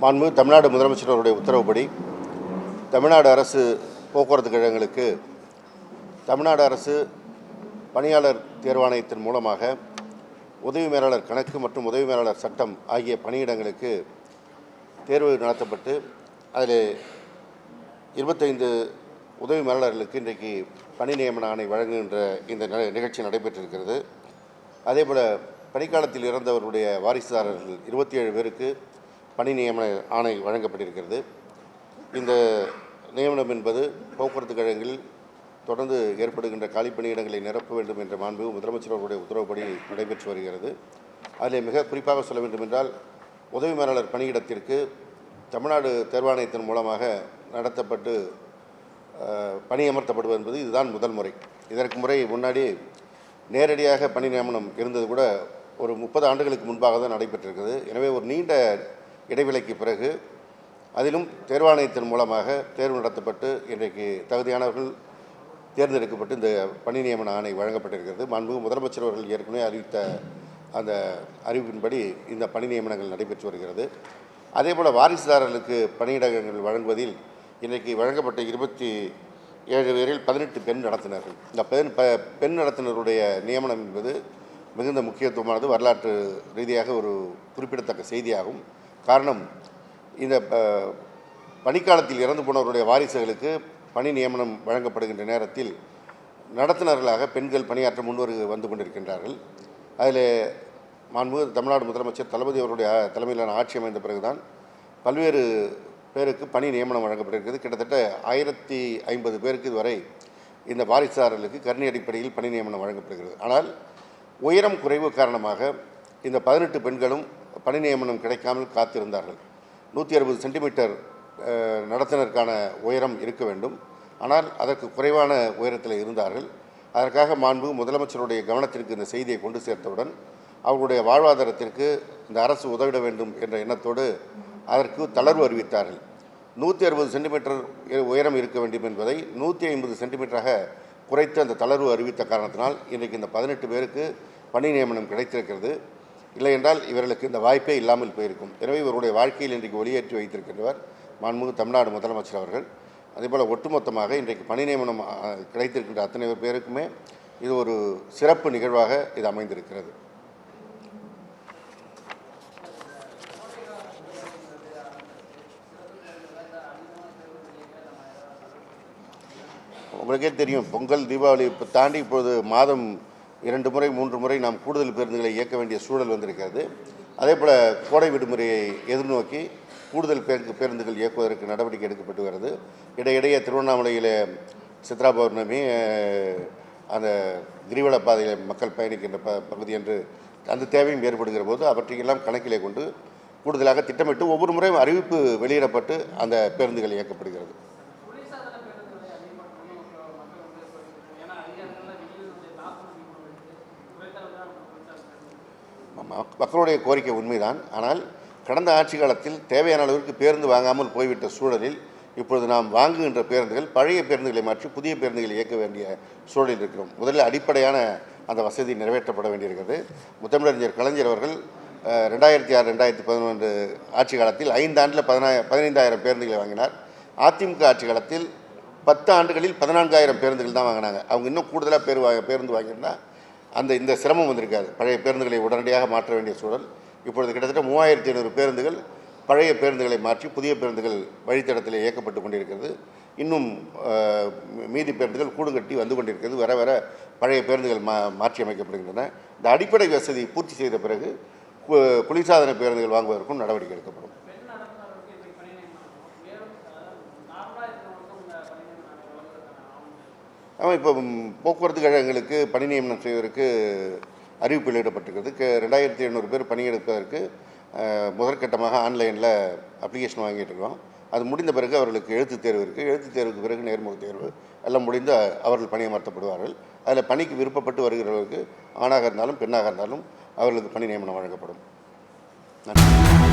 மாண்பு தமிழ்நாடு முதலமைச்சர் அவருடைய உத்தரவுப்படி தமிழ்நாடு அரசு போக்குவரத்து கழகங்களுக்கு தமிழ்நாடு அரசு பணியாளர் தேர்வாணையத்தின் மூலமாக உதவி மேலாளர் கணக்கு மற்றும் உதவி மேலாளர் சட்டம் ஆகிய பணியிடங்களுக்கு தேர்வு நடத்தப்பட்டு அதில் இருபத்தைந்து உதவி மேலாளர்களுக்கு இன்றைக்கு பணி நியமன ஆணை வழங்குகின்ற இந்த நிகழ்ச்சி நடைபெற்றிருக்கிறது. அதேபோல் பணிக்காலத்தில் இறந்தவர்களுடைய வாரிசுதாரர்கள் இருபத்தி ஏழு பேருக்கு பணி நியமன ஆணை வழங்கப்பட்டிருக்கிறது. இந்த நியமனம் என்பது போக்குவரத்து கழகங்களில் தொடர்ந்து ஏற்படுகின்ற காலிப்பணியிடங்களை நிரப்ப வேண்டும் என்ற மாண்பு முதலமைச்சர் அவருடைய உத்தரவுப்படி நடைபெற்று வருகிறது. அதில் மிக குறிப்பாக சொல்ல வேண்டும் என்றால் உதவி மேலாளர் பணியிடத்திற்கு தமிழ்நாடு தேர்வாணையத்தின் மூலமாக நடத்தப்பட்டு பணியமர்த்தப்படுவது என்பது இதுதான் முதல் முறை. இதற்கு முறை முன்னாடி நேரடியாக பணி நியமனம் இருந்தது கூட ஒரு முப்பது ஆண்டுகளுக்கு முன்பாக தான் நடைபெற்றிருக்கிறது. எனவே ஒரு நீண்ட இடைவெளிக்கு பிறகு அதிலும் தேர்வாணையத்தின் மூலமாக தேர்வு நடத்தப்பட்டு இன்றைக்கு தகுதியானவர்கள் தேர்ந்தெடுக்கப்பட்டு இந்த பணி நியமன ஆணை வழங்கப்பட்டிருக்கிறது. மாண்பு முதலமைச்சர் அவர்கள் ஏற்கனவே அறிவித்த அந்த அறிவிப்பின்படி இந்த பணி நியமனங்கள் நடைபெற்று வருகிறது. அதேபோல் வாரிசுதாரர்களுக்கு பணியிடங்கள் வழங்குவதில் இன்றைக்கு வழங்கப்பட்ட இருபத்தி ஏழு பேரில் பதினெட்டு பெண் நடத்தினர்கள். இந்த பெண் ப பெண் நடத்துனருடைய நியமனம் என்பது மிகுந்த முக்கியத்துவமானது வரலாற்று ரீதியாக ஒரு குறிப்பிடத்தக்க செய்தியாகும். காரணம் இந்த ப- பணிக்காலத்தில் இறந்து போனவருடைய வாரிசுகளுக்கு பணி நியமனம் வழங்கப்படுகின்ற நேரத்தில் நடத்துனர்களாக பெண்கள் பணியாற்ற முன்வரு வந்து கொண்டிருக்கின்றார்கள். அதில் மாண்பு தமிழ்நாடு முதலமைச்சர் தளபதி அவருடைய தலைமையிலான ஆட்சி அமைந்த பிறகுதான் பல்வேறு பேருக்கு பணி நியமனம் வழங்கப்பட்டிருக்கிறது. கிட்டத்தட்ட ஆயிரத்தி ஐம்பது பேருக்கு இதுவரை இந்த வாரிசாரர்களுக்கு கருணை அடிப்படையில் பணி நியமனம் வழங்கப்படுகிறது. ஆனால் உயரம் குறைவு காரணமாக இந்த பதினெட்டு பெண்களும் பணி நியமனம் கிடைக்காமல் காத்திருந்தார்கள். நூற்றி அறுபது சென்டிமீட்டர் நடத்தினருக்கான உயரம் இருக்க வேண்டும். ஆனால் அதற்கு குறைவான உயரத்தில் இருந்தார்கள். அதற்காக மாண்பு முதலமைச்சருடைய கவனத்திற்கு இந்த செய்தியை கொண்டு சேர்த்தவுடன் அவர்களுடைய வாழ்வாதாரத்திற்கு இந்த அரசு உதவிட வேண்டும் என்ற எண்ணத்தோடு அதற்கு தளர்வு அறிவித்தார்கள். நூற்றி அறுபது சென்டிமீட்டர் உயரம் இருக்க வேண்டும் என்பதை நூற்றி ஐம்பது சென்டிமீட்டராக குறைத்து அந்த தளர்வு அறிவித்த காரணத்தினால் இன்றைக்கு இந்த பதினெட்டு பேருக்கு பணி நியமனம் கிடைத்திருக்கிறது. இல்லை என்றால் இவர்களுக்கு இந்த வாய்ப்பே இல்லாமல் போயிருக்கும். எனவே இவருடைய வாழ்க்கையில் இன்றைக்கு ஒளியேற்றி வைத்திருக்கின்றவர் மாண்புமிகு தமிழ்நாடு முதலமைச்சர் அவர்கள். அதேபோல் ஒட்டுமொத்தமாக இன்றைக்கு பணி நியமனம் கிடைத்திருக்கின்ற அத்தனை பேருக்குமே இது ஒரு சிறப்பு நிகழ்வாக இது அமைந்திருக்கிறது. உங்களுக்கே தெரியும் பொங்கல் தீபாவளி இப்போ தாண்டி இப்பொழுது மாதம் இரண்டு முறை மூன்று முறை நாம் கூடுதல் பேருந்துகளை இயக்க வேண்டிய சூழல் வந்திருக்கிறது. அதே போல் கோடை விடுமுறையை எதிர்நோக்கி கூடுதல் பேருந்து பேருந்துகள் இயக்குவதற்கு நடவடிக்கை எடுக்கப்பட்டு வருது இடையிடையே திருவண்ணாமலையில் சித்ரா பௌர்ணமி அந்த கிரிவல பாதையில் மக்கள் பயணிக்கின்ற ப பகுதி என்று அந்த தேவையும் ஏற்படுகிற போது அவற்றையெல்லாம் கணக்கிலே கொண்டு கூடுதலாக திட்டமிட்டு ஒவ்வொரு முறையும் அறிவிப்பு வெளியிடப்பட்டு அந்த பேருந்துகள் இயக்கப்படுகிறது. மக்களுடைய கோரிக்கை உண்மைதான். ஆனால் கடந்த ஆட்சி காலத்தில் தேவையான அளவிற்கு பேருந்து வாங்காமல் போய்விட்ட சூழலில் இப்பொழுது நாம் வாங்குகின்ற பேருந்துகள் பழைய பேருந்துகளை மாற்றி புதிய பேருந்துகளை இயக்க வேண்டிய சூழலில் இருக்கிறோம். முதலில் அடிப்படையான அந்த வசதி நிறைவேற்றப்பட வேண்டியிருக்கிறது. முத்தமிழறிஞர் கலைஞர் அவர்கள் ரெண்டாயிரத்தி ஆறு ரெண்டாயிரத்தி பதினொன்று ஆட்சி காலத்தில் ஐந்து ஆண்டில் பதினாய பதினைந்தாயிரம் பேருந்துகளை வாங்கினார். அதிமுக ஆட்சி காலத்தில் பத்து ஆண்டுகளில் பதினான்காயிரம் பேருந்துகள் தான் வாங்கினாங்க. அவங்க இன்னும் கூடுதலாக பேர் வா பேருந்து வாங்கியிருந்தால் அந்த இந்த சிரமம் வந்திருக்காது. பழைய பேருந்துகளை உடனடியாக மாற்ற வேண்டிய சூழல். இப்பொழுது கிட்டத்தட்ட மூவாயிரத்தி ஐநூறு பேருந்துகள் பழைய பேருந்துகளை மாற்றி புதிய பேருந்துகள் வழித்தடத்தில் இயக்கப்பட்டு கொண்டிருக்கிறது. இன்னும் மீதி பேருந்துகள் கூடு கட்டி வந்து கொண்டிருக்கிறது. வர வர பழைய பேருந்துகள் மா மாற்றி அமைக்கப்படுகின்றன இந்த அடிப்படை வசதி பூர்த்தி செய்த பிறகு குளிர்சாதன பேருந்துகள் வாங்குவதற்கும் நடவடிக்கை எடுக்கப்படும். ஆமாம் இப்போ போக்குவரத்து கழகங்களுக்கு பணி நியமனம் செய்வதற்கு அறிவிப்பு வெளியிடப்பட்டிருக்கிறது. க- ரெண்டாயிரத்தி எழுநூறு பேர் பணியெடுப்பதற்கு முதற்கட்டமாக ஆன்லைனில் அப்ளிகேஷன் வாங்கிட்டு இருக்கோம். அது முடிந்த பிறகு அவர்களுக்கு எழுத்துத் தேர்வு இருக்குது எழுத்துத் தேர்வுக்கு பிறகு நேர்முக தேர்வு. எல்லாம் முடிந்து அவர்கள் பணியமர்த்தப்படுவார்கள் அதில் பணிக்கு விருப்பப்பட்டு வருகிறவர்களுக்கு ஆணாக இருந்தாலும் பெண்ணாக இருந்தாலும் அவர்களுக்கு பணி நியமனம் வழங்கப்படும். நன்றி.